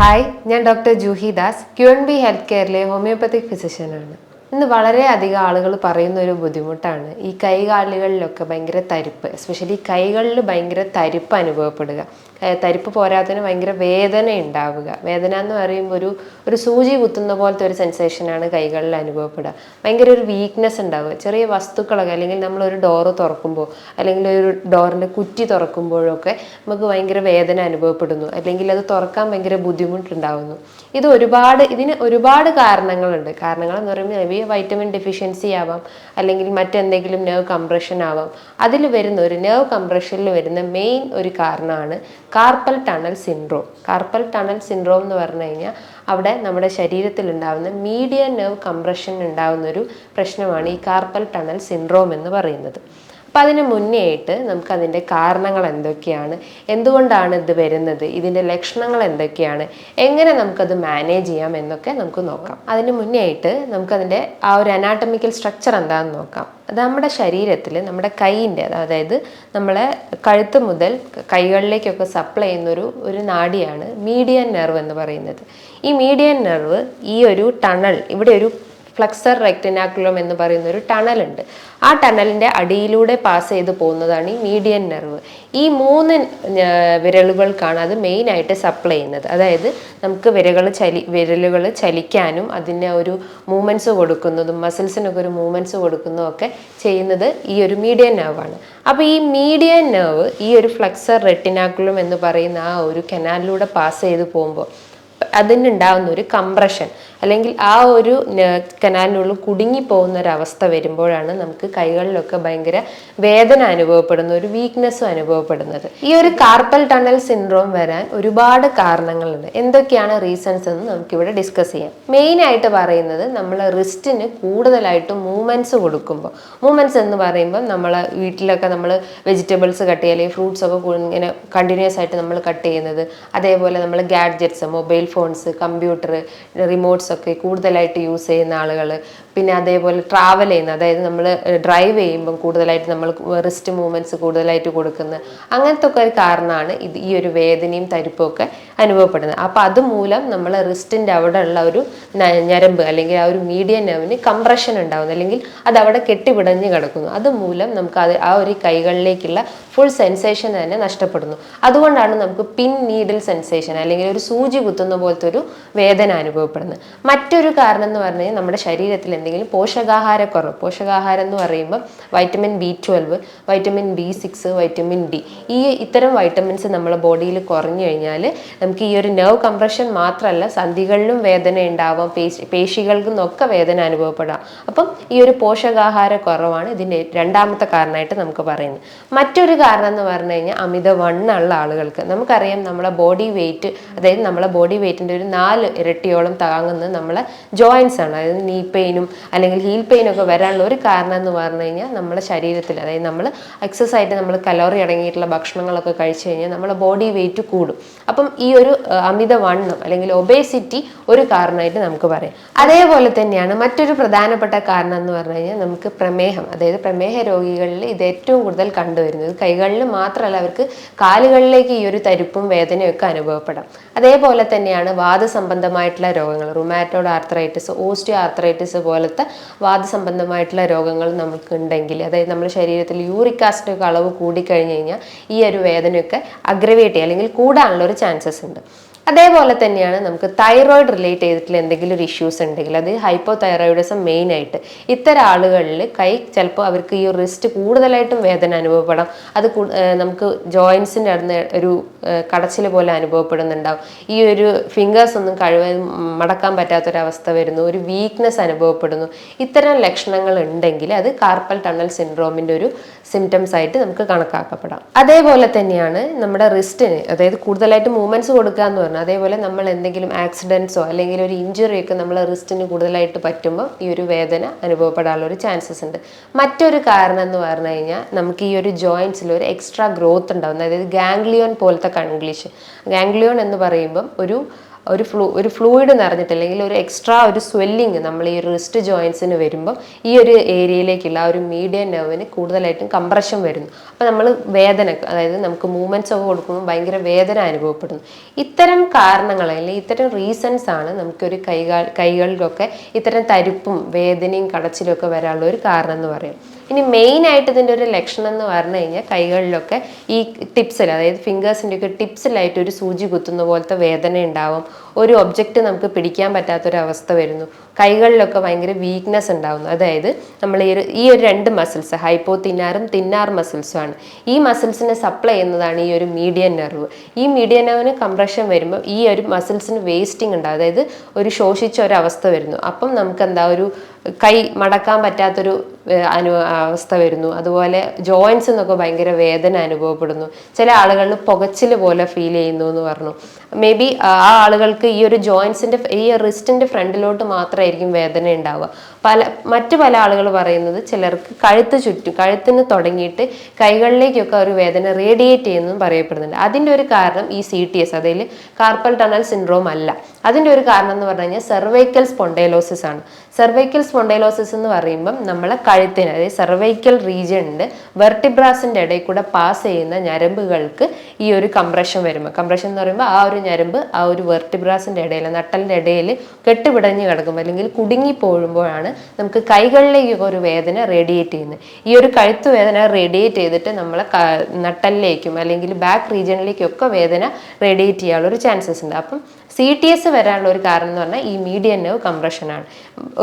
Hi ഞാൻ doctor Juhi Das. Q N B health കെയറിലെ homeopathic ഫിസിഷ്യനാണ് ഇന്ന് വളരെയധികം ആളുകൾ പറയുന്ന ഒരു ബുദ്ധിമുട്ടാണ്. ഈ കൈകാലുകളിലൊക്കെ ഭയങ്കര തരിപ്പ് എസ്പെഷ്യലി കൈകളിൽ ഭയങ്കര തരിപ്പ് അനുഭവപ്പെടുക. തരിപ്പ് പോരാത്തതിന് ഭയങ്കര വേദന ഉണ്ടാവുക. വേദന എന്ന് പറയുമ്പോൾ ഒരു ഒരു സൂചി കുത്തുന്ന പോലത്തെ ഒരു സെൻസേഷനാണ് കൈകളിൽ അനുഭവപ്പെടുക. ഭയങ്കര ഒരു വീക്ക്നെസ് ഉണ്ടാവുക. ചെറിയ വസ്തുക്കളൊക്കെ അല്ലെങ്കിൽ നമ്മൾ ഒരു ഡോറ് തുറക്കുമ്പോൾ അല്ലെങ്കിൽ ഒരു ഡോറിന്റെ കുറ്റി തുറക്കുമ്പോഴൊക്കെ നമുക്ക് ഭയങ്കര വേദന അനുഭവപ്പെടുന്നു. അല്ലെങ്കിൽ അത് തുറക്കാൻ ഭയങ്കര ബുദ്ധിമുട്ടുണ്ടാവുന്നു. ഇത് ഒരുപാട് ഇതിന് ഒരുപാട് കാരണങ്ങളുണ്ട്. കാരണങ്ങൾ എന്ന് പറയുമ്പോൾ ബി വൈറ്റമിൻ ഡെഫിഷ്യൻസി ആവാം അല്ലെങ്കിൽ മറ്റെന്തെങ്കിലും നെർവ് കംപ്രഷൻ ആവാം. അതിൽ വരുന്ന ഒരു നെർവ് കംപ്രഷനിൽ വരുന്ന മെയിൻ ഒരു കാരണമാണ് carpal tunnel syndrome carpal tunnel syndrome എന്ന് പറഞ്ഞു കഴിഞ്ഞാൽ അവിടെ നമ്മുടെ ശരീരത്തിൽ ഉണ്ടാകുന്ന മീഡിയ നെർവ് കംപ്രഷൻ ഉണ്ടാകുന്ന ഒരു പ്രശ്നമാണ് ഈ കാർപ്പൽ ടണൽ സിൻഡ്രോം എന്ന് പറയുന്നത്. അപ്പം അതിന് മുന്നേ ആയിട്ട് നമുക്കതിന്റെ കാരണങ്ങൾ എന്തൊക്കെയാണ് എന്തുകൊണ്ടാണ് ഇത് വരുന്നത്? ഇതിന്റെ ലക്ഷണങ്ങൾ എന്തൊക്കെയാണ് എങ്ങനെ നമുക്കത് മാനേജ് ചെയ്യാം എന്നൊക്കെ നമുക്ക് നോക്കാം. അതിന് മുന്നേ ആയിട്ട് നമുക്കതിന്റെ ആ ഒരു അനാട്ടമിക്കൽ സ്ട്രക്ചർ എന്താണെന്ന് നോക്കാം. അത് നമ്മുടെ ശരീരത്തിൽ നമ്മുടെ കൈയിന്റെ അതായത് നമ്മളെ കഴുത്ത് മുതൽ കൈകളിലേക്കൊക്കെ സപ്ലൈ ചെയ്യുന്നൊരു ഒരു നാടിയാണ് മീഡിയൻ നെർവ് എന്ന് പറയുന്നത്. ഈ മീഡിയൻ നെർവ് ഈ ഒരു ടണൽ ഇവിടെ ഒരു ഫ്ലക്സർ റെക്ടിനാക്കുലം എന്ന് പറയുന്ന ഒരു ടണലുണ്ട്. ആ ടണലിന്റെ അടിയിലൂടെ പാസ് ചെയ്ത് പോകുന്നതാണ് ഈ മീഡിയൻ നെർവ്. ഈ മൂന്ന് വിരലുകൾക്കാണ് അത് മെയിനായിട്ട് സപ്ലൈ ചെയ്യുന്നത്. അതായത് നമുക്ക് വിരകൾ ചലി വിരലുകൾ ചലിക്കാനും അതിന് ഒരു മൂവ്മെന്റ്സ് കൊടുക്കുന്നതും മസിൽസിനൊക്കെ ഒരു മൂവ്മെന്റ്സ് കൊടുക്കുന്നതും ഒക്കെ ചെയ്യുന്നത് ഈ ഒരു മീഡിയൻ നെർവാണ്. അപ്പോൾ ഈ മീഡിയൻ നെർവ് ഈ ഒരു ഫ്ലക്സർ റെട്ടിനാക്കുലം എന്ന് പറയുന്ന ആ ഒരു കനാലിലൂടെ പാസ് ചെയ്ത് പോകുമ്പോൾ അതിനുണ്ടാകുന്ന ഒരു കംപ്രഷൻ. അല്ലെങ്കിൽ ആ ഒരു കനാലിനുള്ളിൽ കുടുങ്ങിപ്പോകുന്ന ഒരു അവസ്ഥ വരുമ്പോഴാണ് നമുക്ക് കൈകളിലൊക്കെ ഭയങ്കര വേദന അനുഭവപ്പെടുന്ന ഒരു വീക്ക്നെസ്സും അനുഭവപ്പെടുന്നത്. ഈ ഒരു കാർപ്പൽ ടണൽ സിൻഡ്രോം വരാൻ ഒരുപാട് കാരണങ്ങളുണ്ട്. എന്തൊക്കെയാണ് റീസൺസ് എന്ന് നമുക്കിവിടെ ഡിസ്കസ് ചെയ്യാം. മെയിൻ ആയിട്ട് പറയുന്നത് നമ്മൾ റിസ്റ്റിന് കൂടുതലായിട്ടും മൂവ്മെന്റ്സ് കൊടുക്കുമ്പോൾ. മൂവ്മെന്റ്സ് എന്ന് പറയുമ്പോൾ നമ്മൾ വീട്ടിലൊക്കെ നമ്മൾ വെജിറ്റബിൾസ് കട്ട് ചെയ്യുക അല്ലെങ്കിൽ ഫ്രൂട്ട്സ് ഒക്കെ ഇങ്ങനെ കണ്ടിന്യൂസ് ആയിട്ട് നമ്മൾ കട്ട് ചെയ്യുന്നത്. അതേപോലെ നമ്മൾ gadgets mobile phones computer remotes ഒക്കെ കൂടുതലായിട്ട് യൂസ് ചെയ്യുന്ന ആളുകൾ പിന്നെ അതേപോലെ ട്രാവൽ ചെയ്യുന്ന അതായത് നമ്മൾ ഡ്രൈവ് ചെയ്യുമ്പം കൂടുതലായിട്ട് നമ്മൾ റിസ്റ്റ് മൂവ്മെന്റ്സ് കൂടുതലായിട്ട് കൊടുക്കുന്ന അങ്ങനത്തെ ഒക്കെ ഒരു കാരണമാണ് ഇത് ഈ ഒരു വേദനയും തരിപ്പും ഒക്കെ അനുഭവപ്പെടുന്നത്. അപ്പോൾ അതുമൂലം നമ്മൾ റിസ്റ്റിന്റെ അവിടെ ഉള്ള ഒരു ഞരമ്പ് അല്ലെങ്കിൽ ആ ഒരു മീഡിയൻ നെർവിന് കംപ്രഷൻ ഉണ്ടാകുന്നു അല്ലെങ്കിൽ അത് അവിടെ കെട്ടിപിടഞ്ഞ് കിടക്കുന്നു. അതുമൂലം നമുക്ക് അത് ആ ഒരു കൈകളിലേക്കുള്ള ഫുൾ സെൻസേഷൻ തന്നെ നഷ്ടപ്പെടുന്നു. അതുകൊണ്ടാണ് നമുക്ക് പിൻ നീഡിൽ സെൻസേഷൻ അല്ലെങ്കിൽ ഒരു സൂചി കുത്തുന്ന പോലത്തെ ഒരു വേദന അനുഭവപ്പെടുന്നത്. മറ്റൊരു കാരണം എന്ന് പറഞ്ഞു കഴിഞ്ഞാൽ നമ്മുടെ ശരീരത്തിൽ എന്തെങ്കിലും പോഷകാഹാരക്കുറവ് പോഷകാഹാരം എന്ന് പറയുമ്പോൾ vitamin B twelve vitamin B six vitamin D ഈ ഇത്തരം വൈറ്റമിൻസ് നമ്മുടെ ബോഡിയിൽ കുറഞ്ഞു കഴിഞ്ഞാൽ നമുക്ക് ഈ ഒരു നെർവ് കംപ്രഷൻ മാത്രമല്ല സന്ധികളിലും വേദന ഉണ്ടാവാം പേശി പേശികൾക്കും ഒക്കെ വേദന അനുഭവപ്പെടാം. അപ്പം ഈ ഒരു പോഷകാഹാര കുറവാണ് ഇതിന്റെ രണ്ടാമത്തെ കാരണമായിട്ട് നമുക്ക് പറയുന്നത്. മറ്റൊരു കാരണം എന്ന് പറഞ്ഞു കഴിഞ്ഞാൽ അമിത വണ്ണുള്ള ആളുകൾക്ക് നമുക്കറിയാം നമ്മുടെ ബോഡി വെയിറ്റ് അതായത് നമ്മുടെ ബോഡി വെയിറ്റിന്റെ ഒരു നാല് ഇരട്ടിയോളം നമ്മളെ ജോയിൻസ് ആണ്. അതായത് നീ പെയിനും അല്ലെങ്കിൽ ഹീൽ പെയിനും ഒക്കെ വരാനുള്ള ഒരു കാരണം എന്ന് പറഞ്ഞു കഴിഞ്ഞാൽ നമ്മുടെ ശരീരത്തിൽ അതായത് നമ്മൾ എക്സസൈസ് ആയിട്ട് നമ്മൾ കലോറി അടങ്ങിയിട്ടുള്ള ഭക്ഷണങ്ങളൊക്കെ കഴിച്ചു കഴിഞ്ഞാൽ നമ്മുടെ ബോഡി വെയിറ്റ് കൂടും. അപ്പം ഈ ഒരു അഹ്, അമിത വണ്ണം അല്ലെങ്കിൽ ഒബേസിറ്റി ഒരു കാരണമായിട്ട് നമുക്ക് പറയാം. അതേപോലെ തന്നെയാണ് മറ്റൊരു പ്രധാനപ്പെട്ട കാരണം എന്ന് പറഞ്ഞു കഴിഞ്ഞാൽ നമുക്ക് പ്രമേഹം. അതായത് പ്രമേഹ രോഗികളിൽ ഇത് ഏറ്റവും കൂടുതൽ കണ്ടുവരുന്നത്. കൈകളിൽ മാത്രമല്ല അവർക്ക് കാലുകളിലേക്ക് ഈ ഒരു തരിപ്പും വേദനയും ഒക്കെ അനുഭവപ്പെടാം. അതേപോലെ തന്നെയാണ് വാദസംബന്ധമായിട്ടുള്ള രോഗങ്ങൾ. റുമാറ്റോഡ് ആർത്രൈറ്റിസ് ഓസ്റ്റിയോ ആർത്രൈറ്റിസ് പോലത്തെ വാദസംബന്ധമായിട്ടുള്ള രോഗങ്ങൾ നമുക്ക് ഉണ്ടെങ്കിൽ അതായത് നമ്മുടെ ശരീരത്തിൽ യൂറിക് ആസിഡ് ഒക്കെ അളവ് കൂടിക്കഴിഞ്ഞ് കഴിഞ്ഞാൽ ഈ ഒരു വേദനയൊക്കെ അഗ്രവേറ്റ് ചെയ്യുക അല്ലെങ്കിൽ കൂടാനുള്ള ഒരു ചാൻസസ് ഉണ്ട്. അതേപോലെ തന്നെയാണ് നമുക്ക് തൈറോയിഡ് റിലേറ്റ് ചെയ്തിട്ടുള്ള എന്തെങ്കിലും ഒരു ഇഷ്യൂസ് ഉണ്ടെങ്കിൽ അത് ഹൈപ്പോ തൈറോയിഡിസം മെയിൻ ആയിട്ട് ഇത്തരം ആളുകളിൽ കൈ ചിലപ്പോൾ അവർക്ക് ഈ റിസ്റ്റ് കൂടുതലായിട്ടും വേദന അനുഭവപ്പെടാം. അത് നമുക്ക് ജോയിൻസിന്റെ അടുത്ത് ഒരു കടച്ചിൽ പോലെ അനുഭവപ്പെടുന്നുണ്ടാവും. ഈ ഒരു ഫിംഗേഴ്സ് ഒന്നും കഴിവ് മടക്കാൻ പറ്റാത്തൊരവസ്ഥ വരുന്നു. ഒരു വീക്ക്നെസ് അനുഭവപ്പെടുന്നു. ഇത്തരം ലക്ഷണങ്ങൾ ഉണ്ടെങ്കിൽ അത് കാർപ്പൽ ടണൽ സിൻഡ്രോമിന്റെ ഒരു സിംറ്റംസ് ആയിട്ട് നമുക്ക് കണക്കാക്കപ്പെടാം. അതേപോലെ തന്നെയാണ് നമ്മുടെ റിസ്റ്റിന് അതായത് കൂടുതലായിട്ട് മൂവ്മെന്റ്സ് കൊടുക്കുക എന്ന് പറഞ്ഞാൽ അതേപോലെ നമ്മൾ എന്തെങ്കിലും ആക്സിഡൻസോ അല്ലെങ്കിൽ ഒരു ഇഞ്ചുറിയൊക്കെ നമ്മൾ റിസ്റ്റിന് കൂടുതലായിട്ട് പറ്റുമ്പോൾ ഈ ഒരു വേദന അനുഭവപ്പെടാനുള്ള ഒരു ചാൻസസ് ഉണ്ട്. മറ്റൊരു കാരണം എന്ന് പറഞ്ഞു കഴിഞ്ഞാൽ നമുക്ക് ഈ ഒരു ജോയിൻസിൽ ഒരു എക്സ്ട്രാ ഗ്രോത്ത് ഉണ്ടാവും. അതായത് ഗാംഗ്ലിയോൺ പോലത്തെ കൺഗ്ലീഷ് ഗാംഗ്ലിയോൺ എന്ന് പറയുമ്പം ഒരു ഒരു ഫ്ലൂ ഒരു ഫ്ലൂയിഡ് നിറഞ്ഞിട്ട് അല്ലെങ്കിൽ ഒരു എക്സ്ട്രാ ഒരു സ്വെല്ലിങ് നമ്മൾ ഈ റിസ്റ്റ് ജോയിൻസിന് വരുമ്പോൾ ഈ ഒരു ഏരിയയിലേക്കുള്ള ഒരു മീഡിയം നെർവിന് കൂടുതലായിട്ടും കംപ്രഷൻ വരുന്നു. അപ്പോൾ നമ്മൾ വേദന അതായത് നമുക്ക് മൂവ്മെന്റ്സ് ഒക്കെ കൊടുക്കുമ്പോൾ ഭയങ്കര വേദന അനുഭവപ്പെടുന്നു. ഇത്തരം കാരണങ്ങൾ അല്ലെങ്കിൽ ഇത്തരം റീസൺസ് ആണ് നമുക്കൊരു കൈകാൽ കൈകളിലൊക്കെ ഇത്തരം തരിപ്പും വേദനയും കടച്ചിലൊക്കെ വരാനുള്ള ഒരു കാരണം എന്ന് പറയും. ഇനി മെയിൻ ആയിട്ട് ഇതിന്റെ ഒരു ലക്ഷണം എന്ന് പറഞ്ഞു കഴിഞ്ഞാൽ കൈകളിലൊക്കെ ഈ ടിപ്സിൽ അതായത് ഫിംഗേഴ്സിന്റെ ഒക്കെ ടിപ്സിലായിട്ട് ഒരു സൂചി കുത്തുന്ന പോലത്തെ വേദന ഉണ്ടാവും. ഒരു ഒബ്ജക്റ്റ് നമുക്ക് പിടിക്കാൻ പറ്റാത്തൊരവസ്ഥ വരുന്നു. കൈകളിലൊക്കെ ഭയങ്കര വീക്ക്നെസ് ഉണ്ടാകുന്നു അതായത് നമ്മൾ ഈ ഒരു ഈ ഒരു രണ്ട് മസിൽസ് ഹൈപ്പോ തിന്നാറും തിന്നാർ മസിൽസും ആണ്. ഈ മസിൽസിനെ സപ്ലൈ ചെയ്യുന്നതാണ് ഈ ഒരു മീഡിയൻ നെർവ് ഈ മീഡിയൻ നെർവിന് കംപ്രഷൻ വരുമ്പോൾ ഈ ഒരു മസിൽസിന് വേസ്റ്റിംഗ് ഉണ്ടാകും അതായത് ഒരു ശോഷിച്ച ഒരു അവസ്ഥ വരുന്നു. അപ്പം നമുക്ക് എന്താ ഒരു കൈ മടക്കാൻ പറ്റാത്തൊരു അനു അവസ്ഥ വരുന്നു. അതുപോലെ ജോയിൻസ് എന്നൊക്കെ ഭയങ്കര വേദന അനുഭവപ്പെടുന്നു. ചില ആളുകളിൽ പുകച്ചിൽ പോലെ ഫീൽ ചെയ്യുന്നു എന്ന് പറഞ്ഞു. മേ ബി ആ ആളുകൾക്ക് ഈ ഒരു ജോയിൻസിന്റെ ഈ റിസ്റ്റിന്റെ ഫ്രണ്ടിലോട്ട് മാത്രമായിരിക്കും വേദന ഉണ്ടാവുക. പല മറ്റു പല ആളുകൾ പറയുന്നത് ചിലർക്ക് കഴുത്ത് ചുറ്റും കഴുത്തിന് തുടങ്ങിയിട്ട് കൈകളിലേക്കൊക്കെ ഒരു വേദന റേഡിയേറ്റ് ചെയ്യുന്നതും പറയപ്പെടുന്നുണ്ട്. അതിന്റെ ഒരു കാരണം ഈ സി ടി എസ് അതായത് കാർപ്പൽ ടണൽ സിൻഡ്രോം അല്ല. അതിന്റെ ഒരു കാരണം എന്ന് പറഞ്ഞു കഴിഞ്ഞാൽ സെർവൈക്കൽ സ്പോണ്ടൈലോസിസ് ആണ്. സെർവൈക്കൽ സ്പോണ്ടൈലോസിസ് എന്ന് പറയുമ്പം നമ്മളെ കഴുത്തിന് അതായത് സെർവൈക്കൽ റീജിയണിന്റെ വെർട്ടിബ്രാസിന്റെ ഇടയിൽ കൂടെ പാസ് ചെയ്യുന്ന ഞരമ്പുകൾക്ക് ഈ ഒരു കംപ്രഷൻ വരുമ്പോൾ കംപ്രഷൻ എന്ന് പറയുമ്പോൾ ആ ഒരു ഞരമ്പ് ആ ഒരു വെർട്ടിബ്രാസിന്റെ ഇടയിൽ നട്ടലിന്റെ ഇടയിൽ കെട്ടുപിടഞ്ഞ് കിടക്കുമ്പോൾ അല്ലെങ്കിൽ കുടുങ്ങി പോകുമ്പോഴാണ് നമുക്ക് കൈകളിലേക്ക് ഒരു വേദന റേഡിയേറ്റ് ചെയ്യുന്നത്. ഈ ഒരു കഴുത്ത് വേദന റേഡിയേറ്റ് ചെയ്തിട്ട് നമ്മളെ നട്ടലിലേക്കും അല്ലെങ്കിൽ ബാക്ക് റീജിയണിലേക്കൊക്കെ വേദന റേഡിയേറ്റ് ചെയ്യാനുള്ള ഒരു ചാൻസസ് ഉണ്ട്. അപ്പം സി ടി എസ് വരാനുള്ള ഒരു കാരണം എന്ന് പറഞ്ഞാൽ ഈ മീഡിയൻ നെവ് കംപ്രഷനാണ്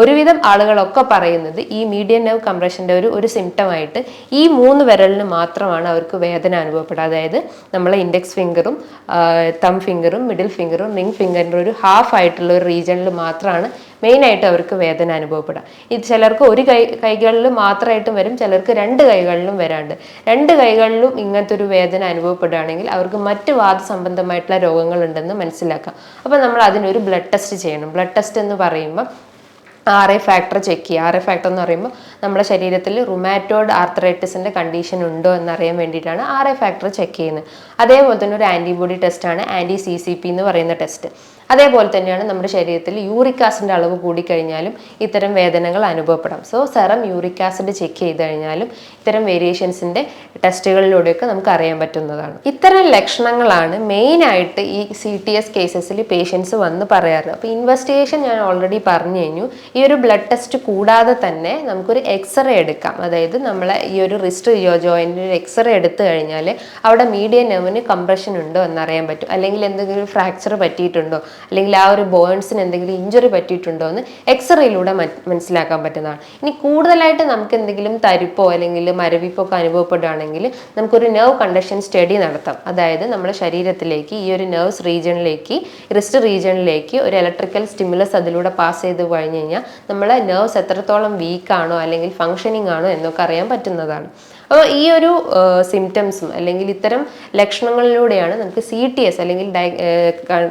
ഒരുവിധം ആളുകളൊക്കെ പറയുന്നത് ഈ മീഡിയൻ നെവ് കംപ്രഷന്റെ ഒരു ഒരു സിംറ്റമായിട്ട് ഈ മൂന്ന് വിരലിന് മാത്രമാണ് അവർക്ക് വേദന അനുഭവപ്പെടുക. അതായത് നമ്മളെ ഇൻഡെക്സ് ഫിംഗറും തം ഫിംഗറും മിഡിൽ ഫിംഗറും റിംഗ് ഫിംഗറിന്റെ ഒരു ഹാഫ് ആയിട്ടുള്ള ഒരു റീജിയനിൽ മാത്രമാണ് മെയിനായിട്ട് അവർക്ക് വേദന അനുഭവപ്പെടാം. ഇത് ചിലർക്ക് ഒരു കൈ കൈകളിൽ മാത്രമായിട്ടും വരും ചിലർക്ക് രണ്ട് കൈകളിലും വരാണ്ട്. രണ്ട് കൈകളിലും ഇങ്ങനത്തെ ഒരു വേദന അനുഭവപ്പെടുകയാണെങ്കിൽ അവർക്ക് മറ്റ് വാദ സംബന്ധമായിട്ടുള്ള രോഗങ്ങളുണ്ടെന്ന് മനസ്സിലാക്കാം. അപ്പോൾ നമ്മൾ അതിനൊരു ബ്ലഡ് ടെസ്റ്റ് ചെയ്യണം. ബ്ലഡ് ടെസ്റ്റ് എന്ന് പറയുമ്പോൾ ആർ എ ഫാക്ടർ ചെക്ക് ചെയ്യുക. ആർ എ ഫാക്ടർ എന്ന് പറയുമ്പോൾ നമ്മുടെ ശരീരത്തിൽ റുമാറ്റോഡ് ആർത്രൈറ്റിസിന്റെ കണ്ടീഷൻ ഉണ്ടോ എന്നറിയാൻ വേണ്ടിയിട്ടാണ് ആർ എ ഫാക്ടർ ചെക്ക് ചെയ്യുന്നത്. അതേപോലെ തന്നെ ഒരു ആന്റിബോഡി ടെസ്റ്റാണ് ആന്റി സി സി പി എന്ന് പറയുന്ന ടെസ്റ്റ് അതേപോലെ തന്നെയാണ് നമ്മുടെ ശരീരത്തിൽ യൂറിക് ആസിഡിന്റെ അളവ് കൂടിക്കഴിഞ്ഞാലും ഇത്തരം വേദനകൾ അനുഭവപ്പെടാം. So serum uric acid check ചെയ്ത് കഴിഞ്ഞാലും ഇത്തരം വേരിയേഷൻസിന്റെ ടെസ്റ്റുകളിലൂടെയൊക്കെ നമുക്ക് അറിയാൻ പറ്റുന്നതാണ്. ഇത്തരം ലക്ഷണങ്ങളാണ് മെയിനായിട്ട് ഈ സി ടി എസ് കേസസിൽ പേഷ്യൻസ് വന്ന് പറയാറ് അപ്പോൾ ഇൻവെസ്റ്റിഗേഷൻ ഞാൻ ഓൾറെഡി പറഞ്ഞു കഴിഞ്ഞു. ഈ ഒരു ബ്ലഡ് ടെസ്റ്റ് കൂടാതെ തന്നെ നമുക്കൊരു എക്സ്റേ എടുക്കാം. അതായത് നമ്മളെ ഈ ഒരു റിസ്റ്റ് ജോയിന്റെ ഒരു എക്സ്റേ എടുത്തു കഴിഞ്ഞാൽ അവിടെ മീഡിയ നെർവിന് കംപ്രഷൻ ഉണ്ടോ എന്നറിയാൻ പറ്റും. അല്ലെങ്കിൽ എന്തെങ്കിലും ഫ്രാക്ചർ പറ്റിയിട്ടുണ്ടോ അല്ലെങ്കിൽ ആ ഒരു ബോൺസിന് എന്തെങ്കിലും ഇഞ്ചുറി പറ്റിയിട്ടുണ്ടോ എന്ന് എക്സ്റേയിലൂടെ മനസ്സിലാക്കാൻ പറ്റുന്നതാണ്. ഇനി കൂടുതലായിട്ട് നമുക്ക് എന്തെങ്കിലും തരിപ്പോ അല്ലെങ്കിൽ മരവിപ്പോ ഒക്കെ അനുഭവപ്പെടുകയാണെങ്കിൽ നമുക്കൊരു നെർവ് കണ്ടക്ഷൻ സ്റ്റഡി നടത്താം. അതായത് നമ്മുടെ ശരീരത്തിലേക്ക് ഈ ഒരു നെർവ്സ് റീജിയണിലേക്ക് റിസ്റ്റ് റീജിയണിലേക്ക് ഒരു ഇലക്ട്രിക്കൽ സ്റ്റിമുലസ് അതിലൂടെ പാസ് ചെയ്ത് കഴിഞ്ഞ് കഴിഞ്ഞാൽ നമ്മളെ നെർവ്സ് എത്രത്തോളം വീക്കാണോ അല്ലെങ്കിൽ ഫങ്ഷനിങ് ആണോ എന്നൊക്കെ അറിയാൻ പറ്റുന്നതാണ്. അപ്പോൾ ഈ ഒരു സിംറ്റംസും അല്ലെങ്കിൽ ഇത്തരം ലക്ഷണങ്ങളിലൂടെയാണ് നമുക്ക് സി ടി എസ് അല്ലെങ്കിൽ ഡയ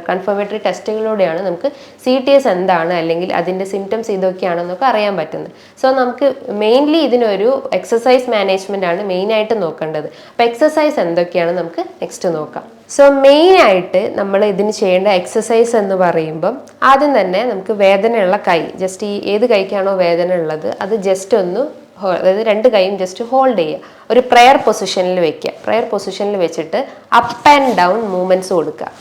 കൺഫർമേറ്ററി ടെസ്റ്റുകളിലൂടെയാണ് നമുക്ക് സി ടി എസ് എന്താണ് അല്ലെങ്കിൽ അതിന്റെ സിംറ്റംസ് ഇതൊക്കെയാണെന്നൊക്കെ അറിയാൻ പറ്റുന്നത്. സോ നമുക്ക് മെയിൻലി ഇതിനൊരു എക്സസൈസ് മാനേജ്മെന്റ് ആണ് മെയിനായിട്ട് നോക്കേണ്ടത്. അപ്പോൾ എക്സസൈസ് എന്തൊക്കെയാണ് നമുക്ക് നെക്സ്റ്റ് നോക്കാം. സോ മെയിനായിട്ട് നമ്മൾ ഇതിന് ചെയ്യേണ്ട എക്സസൈസ് എന്ന് പറയുമ്പം ആദ്യം തന്നെ നമുക്ക് വേദനയുള്ള കൈ ജസ്റ്റ് ഈ ഏത് കൈക്കാണോ വേദന ഉള്ളത് അത് ജസ്റ്റ് ഒന്ന് അതായത് രണ്ട് കൈയും ജസ്റ്റ് ഹോൾഡ് ചെയ്യുക. ഒരു പ്രെയർ പൊസിഷനിൽ വെക്കുക. പ്രെയർ പൊസിഷനിൽ വെച്ചിട്ട് അപ്പ് ആൻഡ് ഡൗൺ മൂവ്മെന്റ്സ് കൊടുക്കുക.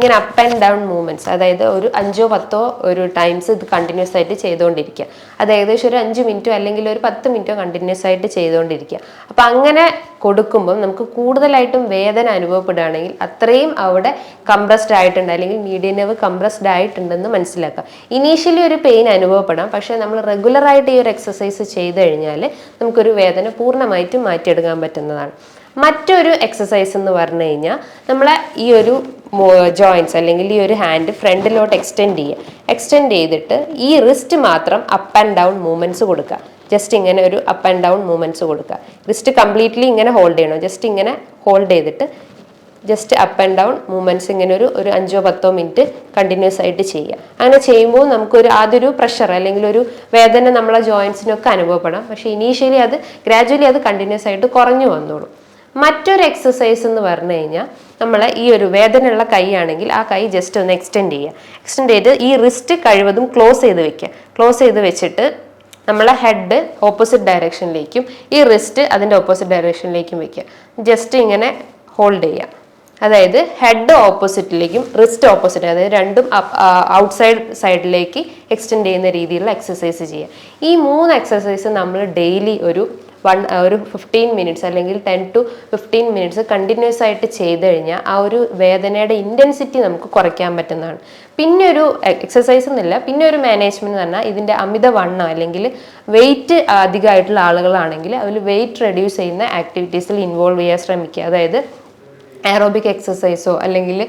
ഇങ്ങനെ അപ്പ് ആൻഡ് ഡൗൺ മൂവ്മെന്റ്സ് അതായത് ഒരു അഞ്ചോ പത്തോ ഒരു ടൈംസ് ഇത് കണ്ടിന്യൂസ് ആയിട്ട് ചെയ്തുകൊണ്ടിരിക്കുക അത് ഏകദേശം ഒരു അഞ്ച് മിനിറ്റോ അല്ലെങ്കിൽ ഒരു പത്ത് മിനിറ്റോ കണ്ടിന്യൂസ് ആയിട്ട് ചെയ്തുകൊണ്ടിരിക്കുക അപ്പം അങ്ങനെ കൊടുക്കുമ്പം നമുക്ക് കൂടുതലായിട്ടും വേദന അനുഭവപ്പെടുകയാണെങ്കിൽ അത്രയും അവിടെ കംപ്രസ്ഡ് ആയിട്ടുണ്ട് അല്ലെങ്കിൽ മീഡിയം നെർവ് കംപ്രസ്ഡ് ആയിട്ടുണ്ടെന്ന് മനസ്സിലാക്കാം ഇനീഷ്യലി ഒരു പെയിൻ അനുഭവപ്പെടാം. പക്ഷേ നമ്മൾ റെഗുലറായിട്ട് ഈ ഒരു എക്സസൈസ് ചെയ്ത് കഴിഞ്ഞാൽ നമുക്കൊരു വേദന പൂർണമായിട്ടും മാറ്റിയെടുക്കാൻ പറ്റുന്നതാണ്. മറ്റൊരു എക്സസൈസ് എന്ന് പറഞ്ഞു കഴിഞ്ഞാൽ നമ്മളെ ഈ ഒരു ജോയിൻസ് അല്ലെങ്കിൽ ഈ ഒരു ഹാൻഡ് ഫ്രണ്ടിലോട്ട് എക്സ്റ്റെൻഡ് ചെയ്യുക. എക്സ്റ്റെൻഡ് ചെയ്തിട്ട് ഈ റിസ്റ്റ് മാത്രം അപ്പ് ആൻഡ് ഡൗൺ മൂവ്മെന്റ്സ് കൊടുക്കുക. ജസ്റ്റ് ഇങ്ങനെ ഒരു അപ്പ് ആൻഡ് ഡൗൺ മൂവ്മെന്റ്സ് കൊടുക്കുക. റിസ്റ്റ് കംപ്ലീറ്റ്ലി ഇങ്ങനെ ഹോൾഡ് ചെയ്യണം? ജസ്റ്റ് ഇങ്ങനെ ഹോൾഡ് ചെയ്തിട്ട് just up and down movements ഇങ്ങനെ ഒരു ഒരു അഞ്ചോ പത്തോ മിനിറ്റ് കണ്ടിന്യൂസ് ആയിട്ട് ചെയ്യുക. അങ്ങനെ ചെയ്യുമ്പോൾ നമുക്കൊരു ആദ്യൊരു പ്രഷർ അല്ലെങ്കിൽ ഒരു വേദന നമ്മളെ ജോയിൻസിനൊക്കെ അനുഭവപ്പെടാം. പക്ഷേ ഇനീഷ്യലി അത് ഗ്രാജുവലി അത് കണ്ടിന്യൂസ് ആയിട്ട് കുറഞ്ഞു വന്നോളും. മറ്റൊരു എക്സസൈസ് എന്ന് പറഞ്ഞു കഴിഞ്ഞാൽ നമ്മൾ ഈ ഒരു വേദനയുള്ള കൈയാണെങ്കിൽ ആ കൈ ജസ്റ്റ് ഒന്ന് എക്സ്റ്റെൻഡ് ചെയ്യുക. എക്സ്റ്റെൻഡ് ചെയ്ത് ഈ റിസ്റ്റ് കഴിവതും ക്ലോസ് ചെയ്ത് വെക്കുക. ക്ലോസ് ചെയ്ത് വെച്ചിട്ട് നമ്മളെ ഹെഡ് ഓപ്പോസിറ്റ് ഡയറക്ഷനിലേക്കും ഈ റിസ്റ്റ് അതിന്റെ ഓപ്പോസിറ്റ് ഡയറക്ഷനിലേക്കും വെക്കുക. ജസ്റ്റ് ഇങ്ങനെ ഹോൾഡ് ചെയ്യുക. അതായത് ഹെഡ് ഓപ്പോസിറ്റിലേക്കും റിസ്റ്റ് ഓപ്പോസിറ്റ് അതായത് രണ്ടും ഔട്ട്സൈഡ് സൈഡിലേക്ക് എക്സ്റ്റെൻഡ് ചെയ്യുന്ന രീതിയിലുള്ള എക്സസൈസ് ചെയ്യുക. ഈ മൂന്ന് എക്സസൈസ് നമ്മൾ ഡെയിലി ഒരു വൺ ഒരു ഫിഫ്റ്റീൻ മിനിറ്റ്സ് അല്ലെങ്കിൽ ten to fifteen minutes continuous ആയിട്ട് ചെയ്ത് കഴിഞ്ഞാൽ ആ ഒരു വേദനയുടെ ഇന്റൻസിറ്റി നമുക്ക് കുറയ്ക്കാൻ പറ്റുന്നതാണ്. പിന്നെ ഒരു എക്സസൈസ് എന്നില്ല പിന്നെ ഒരു മാനേജ്മെന്റ് എന്ന് പറഞ്ഞാൽ ഇതിന്റെ അമിത വണ്ണം അല്ലെങ്കിൽ വെയിറ്റ് അധികമായിട്ടുള്ള ആളുകളാണെങ്കിൽ അതിൽ വെയിറ്റ് റെഡ്യൂസ് ചെയ്യുന്ന ആക്ടിവിറ്റീസിൽ ഇൻവോൾവ് ചെയ്യാൻ ശ്രമിക്കുക. അതായത് എയറോബിക് എക്സസൈസോ അല്ലെങ്കിൽ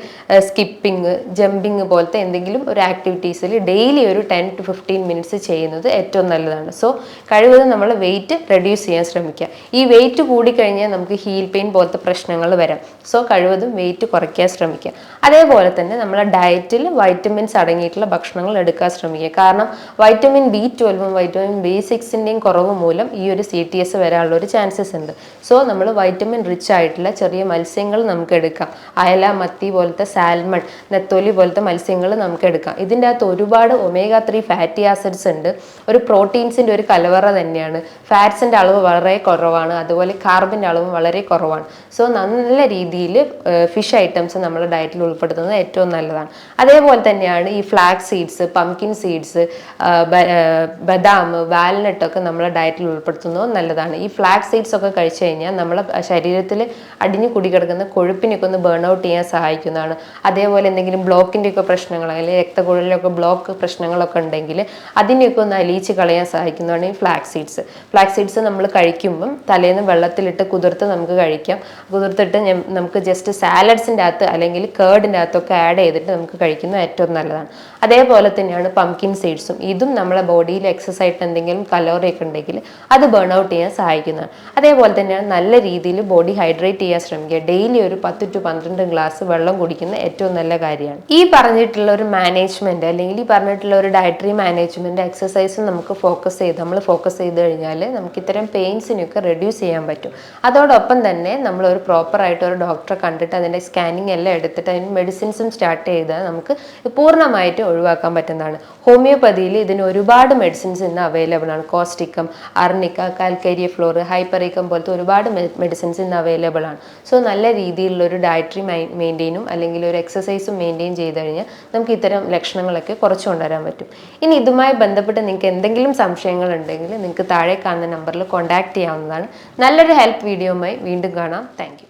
സ്കിപ്പിംഗ് ജമ്പിങ് പോലത്തെ എന്തെങ്കിലും ഒരു ആക്ടിവിറ്റീസിൽ ഡെയിലി ഒരു ടെൻ ടു ഫിഫ്റ്റീൻ മിനിറ്റ്സ് ചെയ്യുന്നത് ഏറ്റവും നല്ലതാണ്. സോ കഴിവതും നമ്മൾ വെയിറ്റ് റെഡ്യൂസ് ചെയ്യാൻ ശ്രമിക്കുക. ഈ വെയിറ്റ് കൂടിക്കഴിഞ്ഞാൽ നമുക്ക് ഹീൽ പെയിൻ പോലത്തെ പ്രശ്നങ്ങൾ വരാം. സോ കഴിവതും വെയിറ്റ് കുറയ്ക്കാൻ ശ്രമിക്കുക. അതേപോലെ തന്നെ നമ്മളെ ഡയറ്റിൽ വൈറ്റമിൻസ് അടങ്ങിയിട്ടുള്ള ഭക്ഷണങ്ങൾ എടുക്കാൻ ശ്രമിക്കുക. കാരണം വൈറ്റമിൻ ബി ട്വൽവും വൈറ്റമിൻ ബി സിക്സിന്റെയും കുറവ് മൂലം ഈ ഒരു സി ടി എസ് വരാനുള്ള ഒരു ചാൻസസ് ഉണ്ട്. സോ നമ്മൾ വൈറ്റമിൻ റിച്ച് ആയിട്ടുള്ള ചെറിയ മത്സ്യങ്ങൾ നമുക്ക് എടുക്കാം അയല മത്തി പോലത്തെ സാൽമൺ നെത്തോലി പോലത്തെ മത്സ്യങ്ങൾ നമുക്ക് എടുക്കാം ഇതിന്റെ അകത്ത് ഒരുപാട് ഒമേഗ ത്രീ ഫാറ്റി ആസിഡ്സ് ഉണ്ട്. ഒരു പ്രോട്ടീൻസിന്റെ ഒരു കലവറ തന്നെയാണ്. ഫാറ്റ്സിന്റെ അളവ് വളരെ കുറവാണ്. അതുപോലെ കാർബിന്റെ അളവ് വളരെ കുറവാണ്. സോ നല്ല രീതിയിൽ ഫിഷ് ഐറ്റംസ് നമ്മുടെ ഡയറ്റിൽ ഉൾപ്പെടുത്തുന്നത് ഏറ്റവും നല്ലതാണ്. അതേപോലെ തന്നെയാണ് ഈ ഫ്ലാക്സ് സീഡ്സ് പംകിൻ സീഡ്സ് ബദാം വാൽനട്ട് ഒക്കെ നമ്മുടെ ഡയറ്റിൽ ഉൾപ്പെടുത്തുന്നത് നല്ലതാണ്. ഈ ഫ്ലാക്സ് സീഡ്സ് ഒക്കെ കഴിച്ചു കഴിഞ്ഞാൽ നമ്മളെ ശരീരത്തിൽ അടിഞ്ഞു കുടികിടക്കുന്ന കൊഴുപ്പിനെയൊക്കെ ഒന്ന് ബേൺ ഔട്ട് ചെയ്യാൻ സഹായിക്കുന്നതാണ്. അതേപോലെ എന്തെങ്കിലും ബ്ലോക്കിന്റെ ഒക്കെ പ്രശ്നങ്ങൾ അല്ലെങ്കിൽ രക്തക്കുഴലിലൊക്കെ ബ്ലോക്ക് പ്രശ്നങ്ങളൊക്കെ ഉണ്ടെങ്കിൽ അതിനെയൊക്കെ ഒന്ന് അലിയിച്ച് കളയാൻ സഹായിക്കുന്നതാണ് ഈ ഫ്ലാക്സ് സീഡ്സ് ഫ്ലാക്സ് സീഡ്സ് നമ്മൾ കഴിക്കുമ്പം തലേന്ന് വെള്ളത്തിലിട്ട് കുതിർത്ത് നമുക്ക് കഴിക്കാം. കുതിർത്തിട്ട് നമുക്ക് ജസ്റ്റ് സാലഡ്സിന്റെ അകത്ത് അല്ലെങ്കിൽ കേർഡിന്റെ അകത്തൊക്കെ ആഡ് ചെയ്തിട്ട് നമുക്ക് കഴിക്കുന്നത് ഏറ്റവും നല്ലതാണ്. അതേപോലെ തന്നെയാണ് പംകിൻ സീഡ്സും ഇതും നമ്മളെ ബോഡിയിൽ എക്സസൈസ് ആയിട്ട് എന്തെങ്കിലും കലോറി ഒക്കെ ഉണ്ടെങ്കിൽ അത് ബേൺ ഔട്ട് ചെയ്യാൻ സഹായിക്കുന്നതാണ് അതേപോലെ തന്നെയാണ് നല്ല രീതിയിൽ ബോഡി ഹൈഡ്രേറ്റ് ചെയ്യാൻ ശ്രമിക്കുക. ഡെയിലി ഒരു പത്ത് ടു പന്ത്രണ്ട് ഗ്ലാസ് വെള്ളം കുടിക്കുന്ന ഏറ്റവും നല്ല കാര്യമാണ്. ഈ പറഞ്ഞിട്ടുള്ള ഒരു മാനേജ്മെന്റ് അല്ലെങ്കിൽ ഈ പറഞ്ഞിട്ടുള്ള ഒരു ഡയറ്ററി മാനേജ്മെന്റ് എക്സസൈസും നമുക്ക് ഫോക്കസ് ചെയ്ത് നമ്മൾ ഫോക്കസ് ചെയ്ത് കഴിഞ്ഞാൽ നമുക്ക് ഇത്തരം പെയിൻസിനൊക്കെ റെഡ്യൂസ് ചെയ്യാൻ പറ്റും. അതോടൊപ്പം തന്നെ നമ്മൾ ഒരു പ്രോപ്പർ ആയിട്ട് ഒരു ഡോക്ടറെ കണ്ടിട്ട് അതിന്റെ സ്കാനിങ് എല്ലാം എടുത്തിട്ട് അതിന് മെഡിസിൻസും സ്റ്റാർട്ട് ചെയ്താൽ നമുക്ക് പൂർണമായിട്ട് ഒഴിവാക്കാൻ പറ്റുന്നതാണ്. ഹോമിയോപ്പതിയിൽ ഇതിന് ഒരുപാട് മെഡിസിൻസ് ഇന്ന് അവൈലബിൾ ആണ്. കോസ്റ്റിക്കം അർണിക്ക കാൽക്കരിയ ഫ്ലോർ ഹൈപ്പറിക്കം പോലത്തെ ഒരുപാട് മെഡിസിൻസ് ഇന്ന് അവൈലബിൾ ആണ്. സോ നല്ല രീതിയിലുള്ള ഒരു ഡയറ്ററി മെയിന്റെയിനും അല്ലെങ്കിൽ ഒരു എക്സസൈസും മെയിന്റെയിൻ ചെയ്ത് കഴിഞ്ഞാൽ നമുക്ക് ഇത്തരം ലക്ഷണങ്ങളൊക്കെ കുറച്ച് കൊണ്ടുവരാൻ പറ്റും. ഇനി ഇതുമായി ബന്ധപ്പെട്ട് നിങ്ങൾക്ക് എന്തെങ്കിലും സംശയങ്ങൾ ഉണ്ടെങ്കിൽ നിങ്ങൾക്ക് താഴെ കാണുന്ന നമ്പറിൽ കോൺടാക്ട് ചെയ്യാവുന്നതാണ്. നല്ലൊരു ഹെൽപ്പ് വീഡിയോയുമായി വീണ്ടും കാണാം. താങ്ക്